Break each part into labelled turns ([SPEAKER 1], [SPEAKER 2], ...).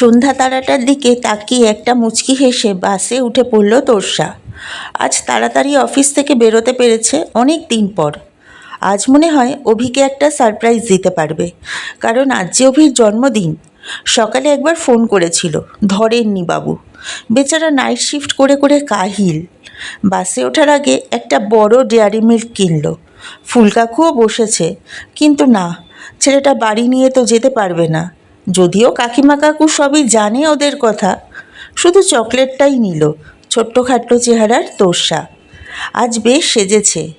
[SPEAKER 1] সন্ধ্যা তারাটার দিকে তাকিয়ে একটা মুচকি হেসে বাসে উঠে পড়ল তোর্ষা আজ তাড়াতাড়ি অফিস থেকে বেরোতে পেরেছে অনেক দিন পর। আজ মনে হয় অভিকে একটা সারপ্রাইজ দিতে পারবে, কারণ আজ যে অভির জন্মদিন। সকালে একবার ফোন করেছিল, ধরেননি বাবু। বেচারা নাইট শিফট করে করে কাহিল। বাসে ওঠার আগে একটা বড় ডেয়ারি মিল্ক কিনলো। ফুলকাকুও বসেছে, কিন্তু না, ছেলেটা বাড়ি নিয়ে তো যেতে পারবে না। যদিও কাকিমা কাকু সবই জানে ওদের কথা। শুধু চকলেটটাই নিল, ছোট্টখাট্ট চেহারার তোষা আজ বেশ সেজেছে।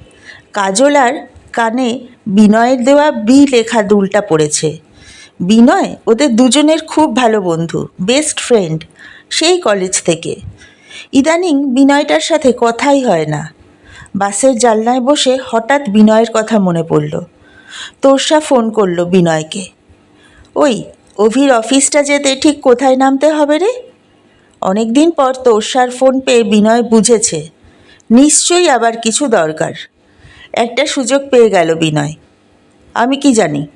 [SPEAKER 1] কাজল আর কানে বিনয়ের দেওয়া বি লেখা দুলটা পড়েছে। বিনয় ওদের দুজনের খুব ভালো বন্ধু বেস্ট ফ্রেন্ড সেই কলেজ থেকে। ইদানিং বিনয়টার সাথে কথাই হয় না। বাসের জানলায় বসে হঠাৎ বিনয়ের কথা মনে পড়ল। তোরসা ফোন করল বিনয়কে। ওই অভির অফিসটা যেতে ঠিক কোথায় নামতে হবে রে? অনেক দিন পর তোরসার ফোন পেয়ে বিনয় বুঝেছে। নিশ্চয়ই আবার কিছু দরকার। একটা সুযোগ পেয়ে গেল বিনয়। আমি কি জানি?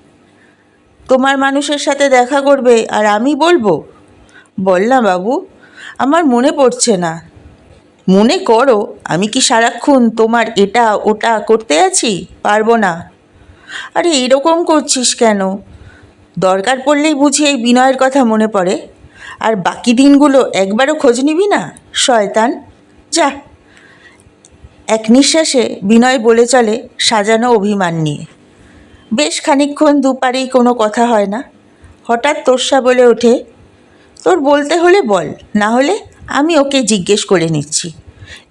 [SPEAKER 1] তোমার মানুষের সাথে দেখা করবে আর আমি বলব? বল না বাবু, আমার মনে পড়ছে না। মনে করো, আমি কি সারাক্ষণ তোমার এটা ওটা করতে আছি? পারব না। আরে এরকম করছিস কেন? দরকার পড়লেই বুঝি এই বিনয়ের কথা মনে পড়ে। আর বাকি দিনগুলো একবারও খোঁজ নিবি না, শয়তান? যা। এক নিঃশ্বাসে বিনয় বলে চলে সাজানো অভিমান নিয়ে। বেশ খানিকক্ষণ দুপারেই কোনো কথা হয় না। হঠাৎ তোর্ষা বলে ওঠে, তোর বলতে হলে বল, না হলে আমি ওকে জিজ্ঞেস করে নিচ্ছি।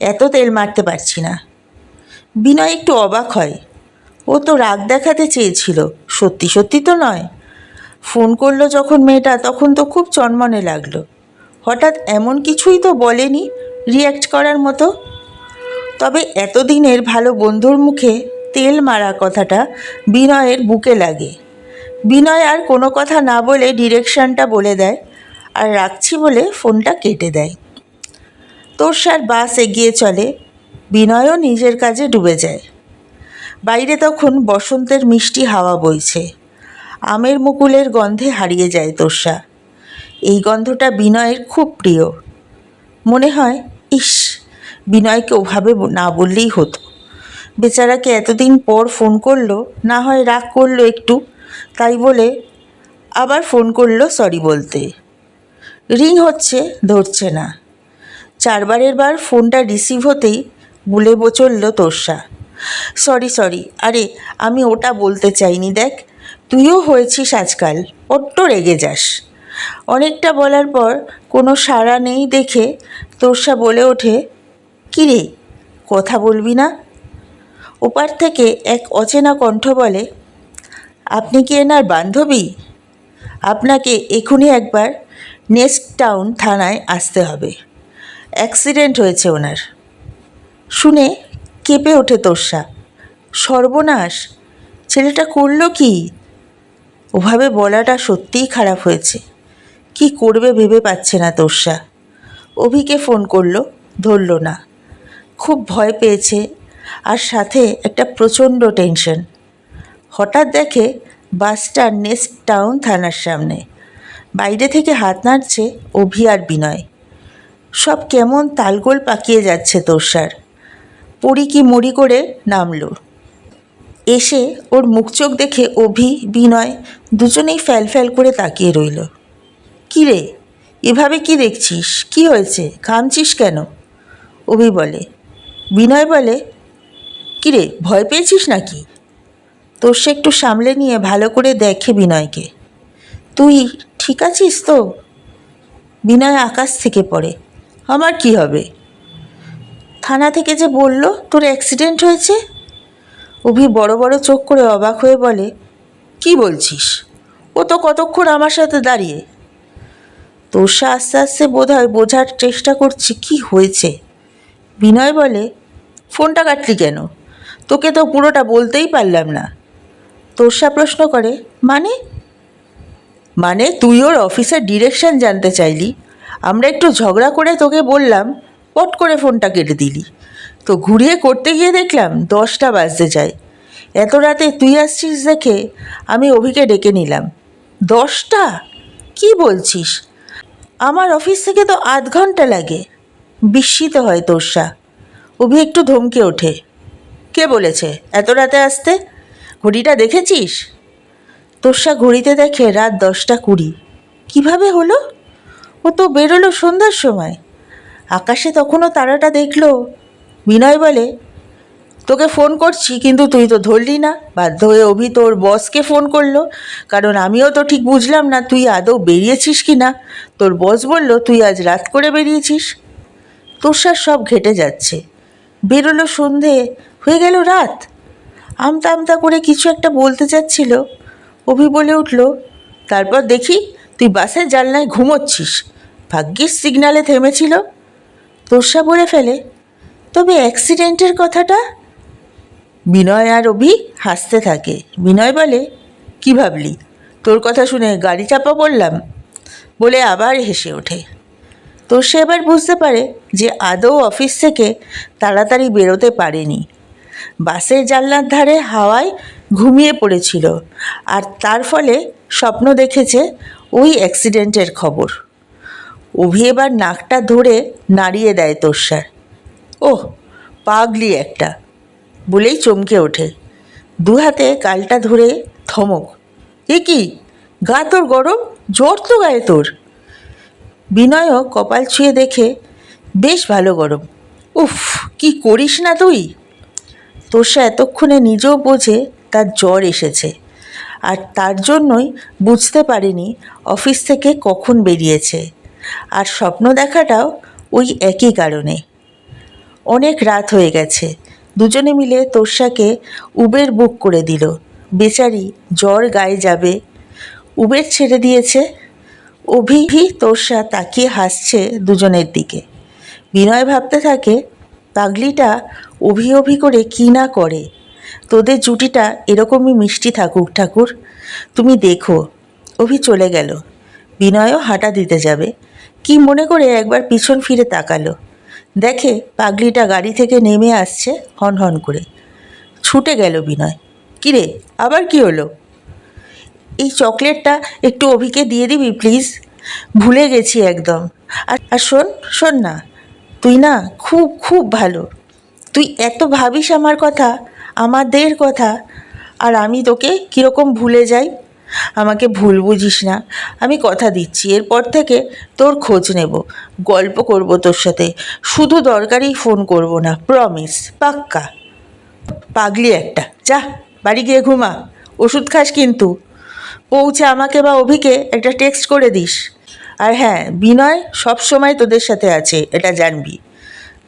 [SPEAKER 1] এত তেল মারতে পারছি না। বিনয় একটু অবাক হয়। ও তো রাগ দেখাতে চেয়েছিল, সত্যি সত্যি তো নয়। ফোন করল যখন মেয়েটা, তখন তো খুব চনমনে লাগল। হঠাৎ এমন কিছুই তো বলেনি রিয়্যাক্ট করার মতো। তবে এতদিনের ভালো বন্ধুর মুখে তেল মারা কথাটা বিনয়ের বুকে লাগে। বিনয় আর কোনো কথা না বলে ডিরেকশনটা বলে দেয় আর রাখছি বলে ফোনটা কেটে দেয়। তোরসার বাস এগিয়ে চলে, বিনয়ও নিজের কাজে ডুবে যায়। বাইরে তখন বসন্তের মিষ্টি হাওয়া বইছে। আমের মুকুলের গন্ধে হারিয়ে যায় তোষা। এই গন্ধটা বিনয়ের খুব প্রিয়। মনে হয়, ইস, বিনয়কে ওভাবে না বললেই হতো। বেচারাকে এতদিন পর ফোন করল, না হয় রাগ করল একটু, তাই বলে, আবার ফোন করল সরি বলতে। রিং হচ্ছে, ধরছে না। চারবারের বার ফোনটা রিসিভ হতেই বলে বচলল তোর্ষা সরি সরি, আরে, আমি ওটা বলতে চাইনি, দেখ। তুইও হয়েছিস আজকাল, অট্ট রেগে যাস। অনেকটা বলার পর কোনো সাড়া নেই দেখে তোর্ষা বলে ওঠে, কিরে, কথা বলবি না? ওপার থেকে এক অচেনা কণ্ঠ বলে, আপনি কি এনার বান্ধবী? আপনাকে এখনই একবার নেক্সট টাউন থানায় আসতে হবে। অ্যাক্সিডেন্ট হয়েছে ওনার। শুনে কেঁপে ওঠে তোর্ষা সর্বনাশ, ছেলেটা করল কি? ওভাবে বলাটা সত্যিই খারাপ হয়েছে। কি করবে ভেবে পাচ্ছে না তোর্ষা। অভিকে ফোন করল, ধরলো না। খুব ভয় পেয়েছে, আর সাথে একটা প্রচণ্ড টেনশন। হঠাৎ দেখে বাসটা নেক্সট টাউন থানার সামনে। বাইরে থেকে হাত নাড়ছে অভি আর বিনয়। সব কেমন তালগোল পাকিয়ে যাচ্ছে তোষার পড়ি কি মুড়ি করে নামলো। এসে ওর মুখ চোখ দেখে অভি, বিনয় দুজনেই ফ্যাল ফ্যাল করে তাকিয়ে রইল। কী রে? এভাবে কি দেখছিস? কি হয়েছে? ঘামছিস কেন? অভি বলে। বিনয় বলে, কী রে, ভয় পেয়েছিস নাকি? তোর সে একটু সামলে নিয়ে ভালো করে দেখে বিনয়কে। তুই ঠিক আছিস তো? বিনয় আকাশ থেকে পড়ে। আমার কি হবে? থানা থেকে যে বলল তোর অ্যাক্সিডেন্ট হয়েছে? অভি বড় বড় চোখ করে অবাক হয়ে বলে, কি বলছিস? ও তো কতক্ষণ আমার সাথে দাঁড়িয়ে? তোষা আস্তে আস্তে বোধ হয় বোঝার চেষ্টা করছি, কি হয়েছে? বিনয় বলে, ফোনটা কাটলি কেন? তোকে তো পুরোটা বলতেই পারলাম না। তোষা প্রশ্ন করে মানে? মানে তুই ওর অফিসের ডিরেকশন জানতে চাইলি। আমরা একটু ঝগড়া করে তোকে বললাম, পট করে ফোনটা কেটে দিলি। তো ঘুরিয়ে করতে গিয়ে দেখলাম দশটা বাজতে যায়। এত রাতে তুই আসছিস দেখে আমি অভিকে ডেকে নিলাম। দশটা? কি বলছিস? আমার অফিস থেকে তো আধ ঘণ্টা লাগে। বিস্মিত হয় তোর্ষা অভি একটু ধমকে ওঠে। কে বলেছে? এত রাতে আসতে? ঘড়িটা দেখেছিস? তোর্ষা ঘড়িতে দেখে রাত দশটা কুড়ি। কীভাবে হলো? ও তো বেরোলো সন্ধ্যার সময়। আকাশে তখনও তারাটা দেখল বিনয় বলে, তোকে ফোন করছি, কিন্তু তুই তো ধরলি না। বাধ্য হয়ে অভি তোর বসকে ফোন করল, কারণ আমিও তো ঠিক বুঝলাম না, তুই আদৌ বেরিয়েছিস কি না? তোর বস বলল, তুই আজ রাত করে বেরিয়েছিস। তোষার সব ঘেটে যাচ্ছে। বেরোলো সন্ধে, হয়ে গেল রাত। আমতা আমতা করে কিছু একটা বলতে চাচ্ছিল। অভি বলে উঠল, তারপর দেখি, তুই বাসের জানলায় ঘুমোচ্ছিস। ভাগ্যিস সিগনালে থেমেছিল। তোষা বলে ফেলে তবে অ্যাক্সিডেন্টের কথাটা? বিনয় আর অভি হাসতে থাকে। বিনয় বলে, কি ভাবলি? তোর কথা শুনে গাড়ি চাপা বললাম বলে আবার হেসে ওঠে। তো সে এবার বুঝতে পারে যে আদৌ অফিস থেকে তাড়াতাড়ি বেরোতে পারেনি। বাসের জানলার ধারে হাওয়ায় ঘুমিয়ে পড়েছিল আর তার ফলে স্বপ্ন দেখেছে ওই অ্যাক্সিডেন্টের খবর। অভি এবার নাকটা ধরে নাড়িয়ে দেয় তোষার ওহ, পাগলি একটা। বলেই চমকে ওঠে। দু হাতে কালটা ধরে থমক। এ কি? গা তোর গরম? জ্বর তো গায়ে তোর। বিনয়ও কপাল ছুঁয়ে দেখে, বেশ ভালো গরম। উফ, কি করিস না তুই? তোষা এতক্ষণে নিজেও বোঝে তার জ্বর এসেছে। আর তার জন্যই বুঝতে পারেনি অফিস থেকে কখন বেরিয়েছে। আর স্বপ্ন দেখাটাও ওই একই কারণে। অনেক রাত হয়ে গেছে। দুজনে মিলে তোর্ষাকে উবের বুক করে দিল। বেচারি জ্বর গায়ে যাবে। উবের ছেড়ে দিয়েছে। অভি তোর্ষা তাকিয়ে হাসছে দুজনের দিকে। বিনয় ভাবতে থাকে, পাগলিটা অভি অভি করে কী না করে? তোদের জুটিটা এরকমই মিষ্টি থাকুক ঠাকুর। তুমি দেখো। অভি চলে গেল। বিনয়ও হাঁটা দিতে যাবে। কি মনে করে একবার পিছন ফিরে তাকালো। দেখে পাগলিটা গাড়ি থেকে নেমে আসছে হন হন করে। ছুটে গেল বিনয়। কিরে, আবার কি হলো? এই চকলেটটা একটু অভিকে দিয়ে দিবি, প্লিজ। ভুলে গেছি একদম। আর আর শোন শোন না। তুই না খুব খুব ভালো। তুই এত ভাবিস আমার কথা, আমাদের কথা, আর আমি তোকে কীরকম ভুলে যাই আমাকে ভুল বুঝিস না। আমি কথা দিচ্ছি, এরপর থেকে তোর খোঁজ নেব। গল্প করব তোর সাথে। শুধু দরকারি ফোন করব না প্রমিস পাক্কা। পাগলি একটা। যা, বাড়ি গিয়ে ঘুমা। ওষুধ খাস কিন্তু। পৌঁছে আমাকে বা অভিকে একটা টেক্সট করে দিস। আর হ্যাঁ বিনয় সব সময় তোদের সাথে আছে, এটা জানবি।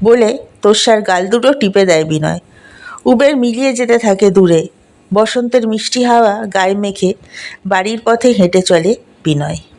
[SPEAKER 1] বলে তোষার গাল দুটো টিপে দেয় বিনয়। উবের মিলিয়ে যেতে থাকে দূরে। বসন্তের মিষ্টি হাওয়া গায়ে মেখে বাড়ির পথে হেঁটে চলে বিনয়।